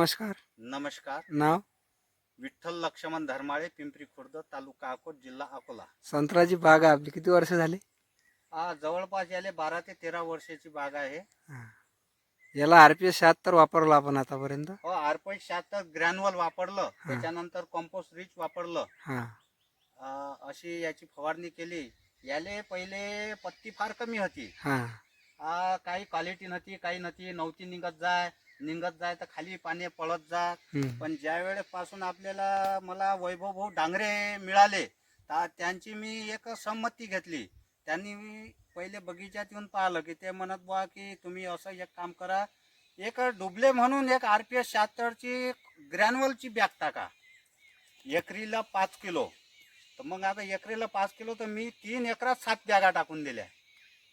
नमस्कार. नमस्कार. नाव? विठ्ठल लक्ष्मण धर्माळे पिंपरी खुर्द तालुका अकोट जिल्हा अकोला. संत्र्याची बाग आहे आपली. किती वर्ष झाली? हा जवळपास याले बारा ते तेरा वर्षाची बाग आहे. हा. याला आर पी एस शहात्तर वापरलं आपण आतापर्यंत. हो आरपॉईंट शहात्तर ग्रॅन्युअल वापरलं. त्याच्यानंतर कॉम्पोस्ट रिच वापरलं. हा. अं, अशी याची फवारणी केली. याले पहिले पत्ती फार कमी होती. हा. आ, काही क्वालिटी नव्हती काही नव्हती नव्हती निघत जाय. निघत जाय तर खाली पाणी पळत हम्म. पण ज्या वेळेपासून आपल्याला मला वैभव भाऊ डांगरे मिळाले तर त्यांची मी एक संमती घेतली. त्यांनी मी पहिले बगीच्यात येऊन पाहिलं की ते म्हणत बुवा की तुम्ही असं एक काम करा एक डुबले म्हणून एक आर पी एस शहात्तरची ग्रॅन्युअलची बॅग टाका. एकरीला पाच किलो. तर मग आता एकरीला पाच किलो तर मी तीन एकरात सात बॅगा टाकून दिल्या.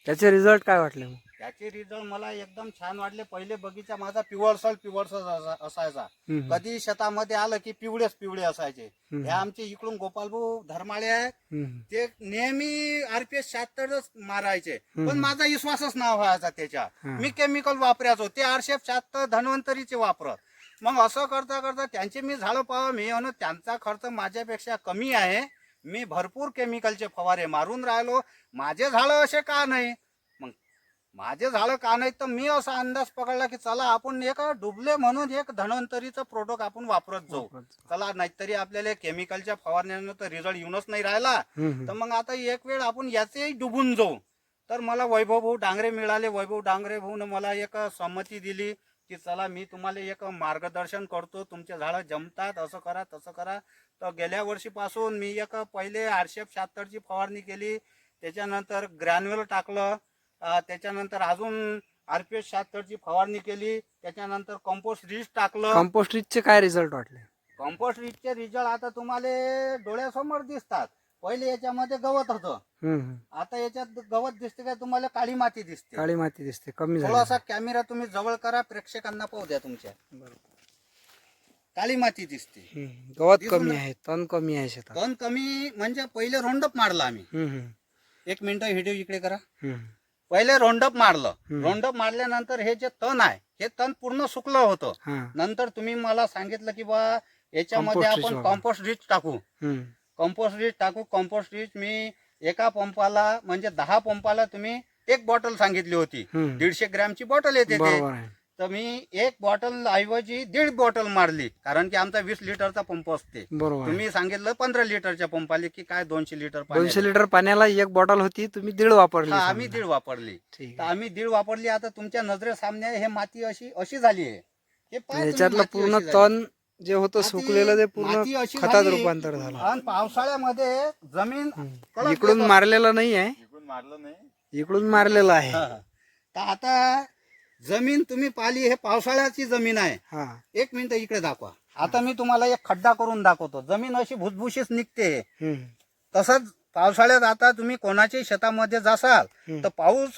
त्याचे रिझल्ट काय वाटले मग? त्याचे रिझल्ट मला एकदम छान वाटले. पहिले बगीचा माझा पिवळसर असा- असायचा. कधी शेतामध्ये आलं की पिवळेच पिवळे असायचे. हे आमचे इकडून गोपालभाऊ धर्माळे आहेत. हम्म. ते नेहमी आरपीएस शहात्तरच मारायचे. पण माझा विश्वासच नाव व्हायचा त्याच्या. मी केमिकल वापरायचो. ते आरशेफ शहात्तर धन्वंतरीचे वापरत. मग असं करता करता त्यांचे मी झाडं पाहावं मी म्हणून त्यांचा खर्च माझ्यापेक्षा कमी आहे. मी भरपूर केमिकलचे फवारे मारून राहिलो. माझे झाडं असे का नाही? माझे झाडं का नाही तर मी असा अंदाज पकडला की चला आपण एक डुबले म्हणून एक धन्वंतरीचं प्रोडक्ट आपण वापरत जाऊ. चला नाहीतरी आपल्याला केमिकलच्या फवारण्यानं तर रिझल्ट येऊनच नाही राहिला. तर मग आता एक वेळ आपण याचेही डुबून जाऊ. तर मला वैभव भाऊ डांगरे मिळाले. वैभव डांगरे भाऊन मला एक संमती दिली की चला मी तुम्हाला एक मार्गदर्शन करतो. तुमचे झाडं जमतात असं करा तसं करा. तर गेल्या वर्षीपासून मी एक पहिले आरशेफ शहात्तरची फवारणी केली. त्याच्यानंतर ग्रॅन्युअल टाकलं. त्याच्यानंतर अजून आरपीएस शहात्तरची फवारणी केली. त्याच्यानंतर कंपोस्ट रिच टाकलं. कंपोस्ट चे काय रिझल्ट वाटले? कंपोस्ट रिचचे रिझल्ट आता तुम्हाला डोळ्यासमोर दिसतात. पहिले याच्यामध्ये गवत होतं. आता याच्यात गवत दिसते काय तुम्हाला? काळी माती दिसते. काळी माती दिसते. कमी झाली. थोडासा कॅमेरा तुम्ही जवळ करा. प्रेक्षकांना पाहू द्या तुमच्या. काळी माती दिसते. गवत कमी. आहे तण कमी आहे शेतात. तण कमी म्हणजे पहिले रोंडअप मारला आम्ही. एक मिनिट व्हिडिओ इकडे करा. पहिले रोंडअप मारलं. रोंडअप मारल्यानंतर हे जे तण आहे हे तण पूर्ण सुकलं होतं नंतर तुम्ही मला सांगितलं की बा याच्यामध्ये आपण. कॉम्पोस्ट रिच टाकू हम्म. कंपोस्ट रिच टाकू कंपोस्ट रिच मी एका पंपाला म्हणजे दहा पंपाला तुम्ही एक बॉटल सांगितली होती. दीडशे ग्रॅमची बॉटल येते ते तर मी एक बॉटल ऐवजी दीड बॉटल मारली. कारण की आमचा वीस लिटरचा पंप असते. बरोबर. तुम्ही सांगितलं पंधरा लिटरच्या पंपाले की काय दोनशे लिटर पाणी दोनशे लिटर पाण्याला एक बॉटल होती तुम्ही दीड वापरली हा आम्ही समजा. दीड वापरली. ठीक तर आहे. आम्ही दीड वापरली. आता तुमच्या नजरेसामने हे माती अशी अशी झाली आहे. हे पहा तुम्ही याच्यातलं माती पूर्ण अशी झाली. तण जे होतं माती- सुकलेलं ते पूर्ण माती अशी खतात झाली, रूपांतर झालं. आणि पावसाळ्यामध्ये जमीन इकडून येतं. मारलेलं नाही आहे मारलं नाही. इकडून मारलेलं आहे. तर आता जमीन तुम्ही पाहिली हे पावसाळ्याची जमीन आहे. हा. एक मिनिट इकडे दाखवा. आता मी तुम्हाला एक खड्डा करून दाखवतो. जमीन अशी भुसभुशीच निघते. तसंच पावसाळ्यात आता तुम्ही कोणाच्याही शेतामध्ये जासाल. तर पाऊस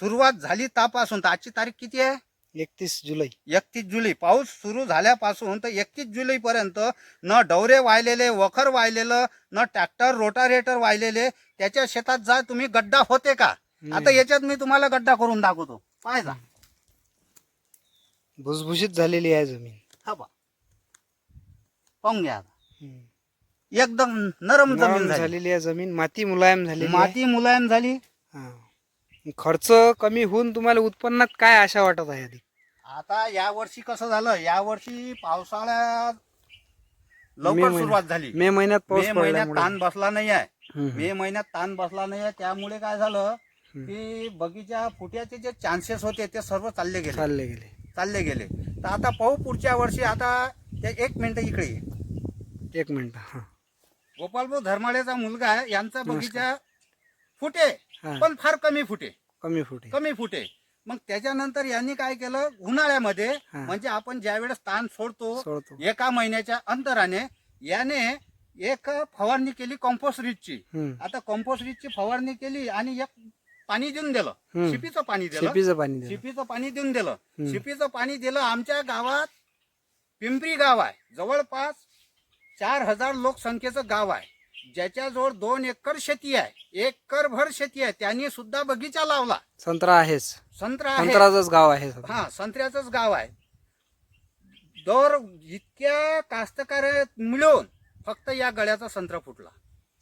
सुरुवात झाली तापासून. तर आजची तारीख किती आहे? एकतीस जुलै. एकतीस जुलै. पाऊस सुरू झाल्यापासून तर एकतीस जुलै पर्यंत न डवरे वाहिलेले वखर वाहिलेलं न ट्रॅक्टर रोटारेटर वाहिलेले त्याच्या शेतात जा तुम्ही गड्डा होते का? आता. याच्यात मी तुम्हाला गड्डा करून दाखवतो. पाहायचा भुसभुशीत झालेली आहे जमीन हा बा पाहून घ्या आता. हम्म. एकदम नरम नरम जमीन झाली झालेली आहे जमीन माती मुलायम झालेली आहे. माती मुलायम झाली हा. खर्च कमी होऊन तुम्हाला उत्पन्नात काय आशा वाटत आहे आधी आता या वर्षी कसं झालं या वर्षी पावसाळ्यात मे लवकर महिन्यात. सुरुवात झाली मे महिन्यात पाऊस मे महिन्यात पडल्यामुळे ताण बसला नाही आहे हम्म. मे महिन्यात ताण बसला नाही आहे त्यामुळे काय झालं हम्म. की बगीचा फुट्याचे जे चान्सेस होते ते सर्व चालले गेले चालले गेले चालले गेले. तर आता पाहू पुढच्या वर्षी आता ते एक मिनिट इकडे ये. एक मिनिट हा. गोपालभाऊ धर्माळेचा मुलगा आहे यांचा बगीचा फुटे हा. पण फार कमी फुटे. कमी फुटे. कमी फुटे. मग त्याच्यानंतर यांनी काय केलं? उन्हाळ्यामध्ये हा. म्हणजे आपण ज्या वेळेस ताण सोडतो सोडतो. एका महिन्याच्या अंतराने याने एक फवारणी केली कॉम्पोस्ट रिचची हम्म. आता कॉम्पोस्ट रिचची फवारणी केली आणि एक पाणी देऊन दिलं. शिपीचं पाणी दिलं. शेपीचं पाणी दिलं. शिपीचं पाणी देऊन दिलं. शिपीचं पाणी दिलं. आमच्या गावात पिंपरी गाव आहे. जवळपास चार हजार लोकसंख्येचं गाव आहे. ज्याच्याजवळ दोन एकर शेती आहे. एकर भर शेती आहे. त्यांनी सुद्धा बगीचा लावला. संत्रा आहेच. संत्रा आहे. संत्राचंच गाव आहे. हा संत्र्याचंच गाव आहे. दर इतक्या कास्तकार मिळून फक्त या गळ्याचा संत्रा फुटला.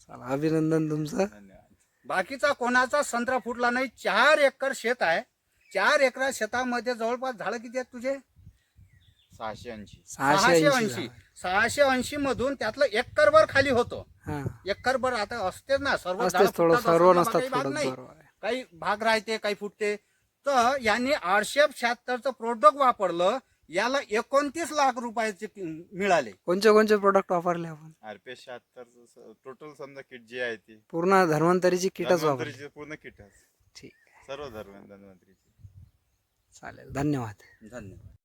चला अभिनंदन तुमचं. धन्यवाद. बाकीचा कोणाचा संत्रा फुटला नाही. चार एकर शेत आहे. चार एकर शेतामध्ये जवळपास झाडं किती आहेत तुझे? सहाशे ऐंशी. सहाशे ऐंशी. सहाशे ऐंशी मधून त्यातलं एकरभर खाली होतो. हा. एकरभर आता असतेच ना. सर्व सर्व भाग नाही. काही भाग राहते काही फुटते. तर यांनी आठशे शहात्तरचं प्रोडक्ट वापरलं. याला एकोणतीस लाख रुपयाचे कि- मिळाले. कोणते कोणते प्रोडक्ट वापरले आपण? आरपीएस शहात्तर टोटल समजा किट जी आहे ती. पूर्ण धन्वंतरीची किटच वापरली. धन्वंतरीची पूर्ण किट ठीक. सर्व धर्म धन्वंतरीची. चालेल. धन्यवाद. धन्यवाद.